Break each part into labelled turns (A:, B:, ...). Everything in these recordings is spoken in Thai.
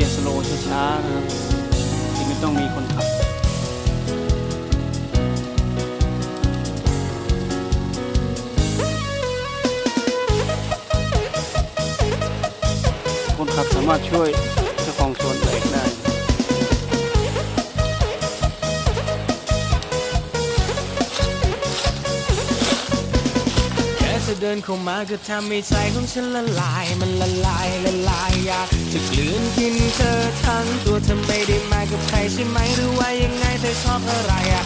A: กียร์สโลว์ช้าๆนะครับที่ไม่ต้องมีคนขับคนขับสามารถช่วยเจ้าของสวนเบรกได้
B: แค่จะเดินเข้ามาก็ทำให้ใจของฉันละลาย มันละลายละลายอยากจะกลืนกินเธอทั้งตัวเธอไม่ได้มากับใครใช่ไหมหรือว่ายังไงเธอชอบอะไรอะ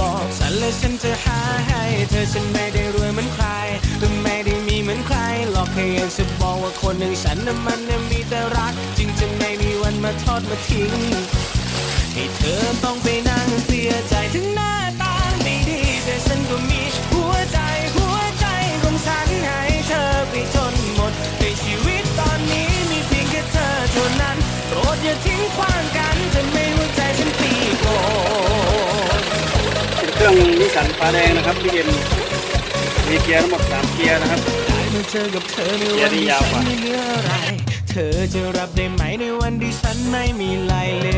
B: บอกฉันเลยฉันจะหาให้ เธอฉันไม่ได้รวยเหมือนใครหรือไม่ได้มีเหมือนใครหรอกแค่อยากจะบอกว่าคนหนึ่างฉันน่ะมันน่ะมีแต่รัก จึงจะไม่มีวันมาทอดมาทิ้งให้เธอต้องไป เครื่องนิ
A: สสันฟ้าแดงนะครับพี่เอ็มมีเกียร์ทั้งหมด3เกียร์นะครับ
B: ได้มาเจอกับเธอในวันที่ฉันไม่เหลืออะไร เธอจะรับได้ไหมในวันที่ฉันไม่มีลายเลย